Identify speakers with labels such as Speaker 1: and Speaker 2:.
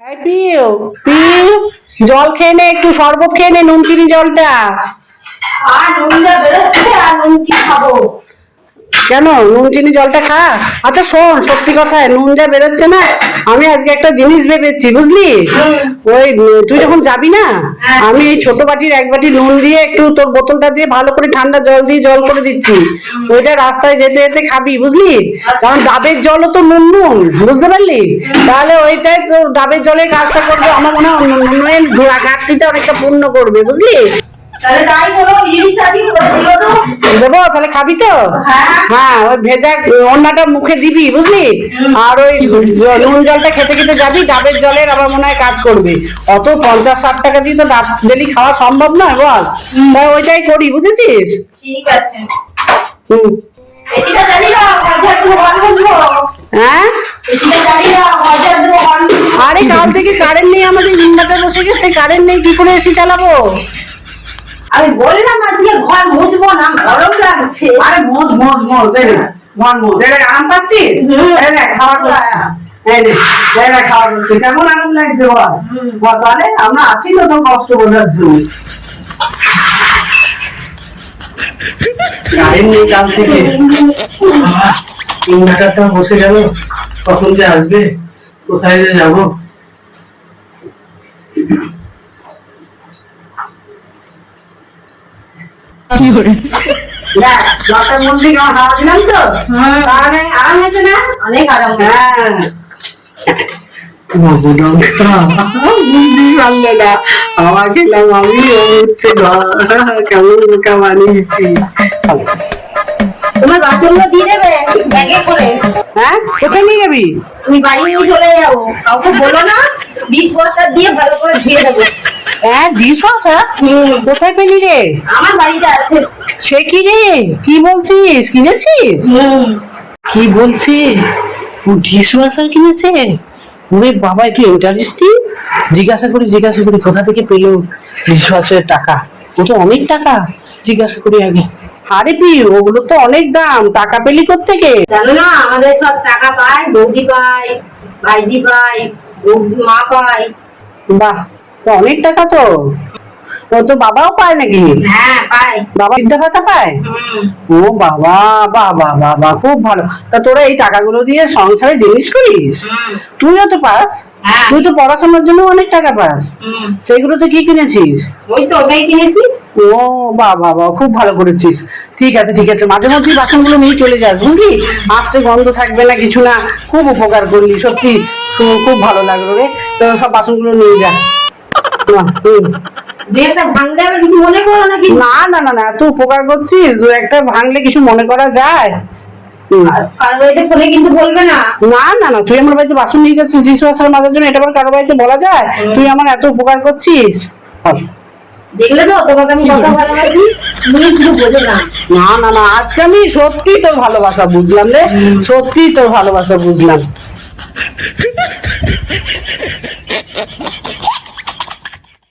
Speaker 1: এই পিউ। পিউ, জল খেয়ে নে, একটু শরবত খেয়ে নে নুন চিনি জলটা।
Speaker 2: আর নুনটা বেরোচ্ছে, আর নুন কি খাব।
Speaker 1: কেন? নুন চিনি জলটা খা। আচ্ছা শোন সত্যি কথা নুন যা বেরোচ্ছে না আমি আজকে একটা জিনিস ভেবেছি বুঝলি? ওই তুই যখন যাবি না
Speaker 2: হ্যাঁ।
Speaker 1: আমি এই ছোট বাটির এক বাটি নুন দিয়ে একটু তোর বোতলটা দিয়ে ভালো করে ঠান্ডা জল দিয়ে জল করে দিচ্ছি। ওইটা রাস্তায় যেতে যেতে খাবি বুঝলি? কারণ ডাবের জলও তো নুন নুন বুঝতে পারলি? তাহলে ওইটাই তো ডাবের জলে কাজটা করবে আমার মনে হয় নুনের ঘাটতিটা অনেকটা পূর্ণ করবে বুঝলি?
Speaker 2: তাহলে তাই বলো দিল তো।
Speaker 1: দেবো তাহলে খাবি তো?
Speaker 2: হ্যাঁ।
Speaker 1: হ্যাঁ ওই ভেজা অন্যটা মুখে দিবি বুঝলি? আর ওই নুন জলটা খেতে খেতে যাবি ডাবের জলের আবার মনে হয় কাজ করবে। অত পঞ্চাশ ষাট টাকা দিয়ে তো ডাব ডেলি খাওয়া সম্ভব নয় বল? তাই ওইটাই করি বুঝেছিস?
Speaker 2: ঠিক আছে।
Speaker 1: হুম।
Speaker 2: দাও
Speaker 1: হ্যাঁ?
Speaker 2: দাও
Speaker 1: আরে কাল থেকে কারেন্ট নেই আমাদের ইনভার্টার বসে গেছে কারেন্ট নেই কি করে এসি চালাবো?
Speaker 2: আমি বললাম আজকে ঘর মুছবো না গরম লাগছে।
Speaker 1: আরে মোজ মোজ মোজ এই নে, এই আরাম পাচ্ছিস। এই এই এই করছিস কেমন আরাম লাগছে বল? বল তাহলে আমরা আছি তো তোর কষ্ট বোঝার জন্য। কারেন্ট নেই কাল থেকে। ইনভার্টারটা বসে গেল। কখন যে আসবে? কোথায় যে যাব? হ্যাঁ। আমি হচ্ছে কেমন বানিয়েছি
Speaker 2: তোমার বাসনগুলো দিয়ে দেবে ব্যাগে করে।
Speaker 1: হ্যাঁ? কোথায় নিয়ে যাবি?
Speaker 2: আমি বাড়ি নিয়ে চলে যাব কাউকে বলো না বস্তা দিয়ে ভালো করে ধুয়ে দেবো।
Speaker 1: হ্যাঁ
Speaker 2: ডিশওয়াশার
Speaker 1: কোথায় পেলি রে?
Speaker 2: আমার বাড়িতে আছে।
Speaker 1: সে কি রে? কি বলছিস? কিনেছিস? কি বলছে? কিনেছে? ওরে বাবা একটু ইন্টারেস্টিং জিজ্ঞাসা করি জিজ্ঞাসা করি কোথা থেকে পেল ডিশ ওয়াশারের টাকা? ওটা অনেক টাকা জিজ্ঞাসা করি আগে। আরে পি ওগুলো তো অনেক দাম টাকা পেলি থেকে
Speaker 2: জানো না আমাদের সব টাকা পায় বৌদি পায় ভাইদি পায় মা পায়।
Speaker 1: বাহ তো অনেক টাকা তো। ও তো বাবাও পায় নাকি?
Speaker 2: হ্যাঁ পায়।
Speaker 1: বাবা বিদ্যা ভাতা পায়? ও বাবা বাবা বাবা খুব ভালো। তা তোরা এই টাকাগুলো দিয়ে সংসারে জিনিস করিস? তুইও তো পাস।
Speaker 2: হ্যাঁ।
Speaker 1: তুই তো পড়াশোনার জন্য অনেক টাকা পাস। সেগুলো তো কি কিনেছিস?
Speaker 2: ওই তো ওটাই কিনেছি।
Speaker 1: ও বাবা বাবা খুব ভালো করেছিস। ঠিক আছে ঠিক আছে। মাঝে মধ্যে বাসনগুলো নিয়ে চলে যাস বুঝলি? আসতে গন্ধ থাকবে না কিছু না। খুব উপকার করলি সত্যি। খুব ভালো লাগল রে। তো সব বাসনগুলো নিয়ে যা। না,
Speaker 2: একটা ভাঙলে কিছু মনে করো নাকি?
Speaker 1: না না না না এত উপকার করছিস দু একটা ভাঙলে কিছু মনে করা যায়। হুম।
Speaker 2: কারও বাড়িতে ফোনে কিন্তু বলবে না।
Speaker 1: না না না তুই আমার বাড়িতে বাসন নিয়ে যাচ্ছিস যিশু আসার মাথার জন্য এটা আবার কারও বাড়িতে বলা যায়? তুই আমার এত উপকার করছিস? বল।
Speaker 2: দেখলে তো তোমাকে আমি কত ভালোবাসি তুমি শুধু বোঝো না।
Speaker 1: না না না আজকে আমি সত্যি তোর ভালোবাসা বুঝলাম রে সত্যি তোর ভালোবাসা বুঝলাম।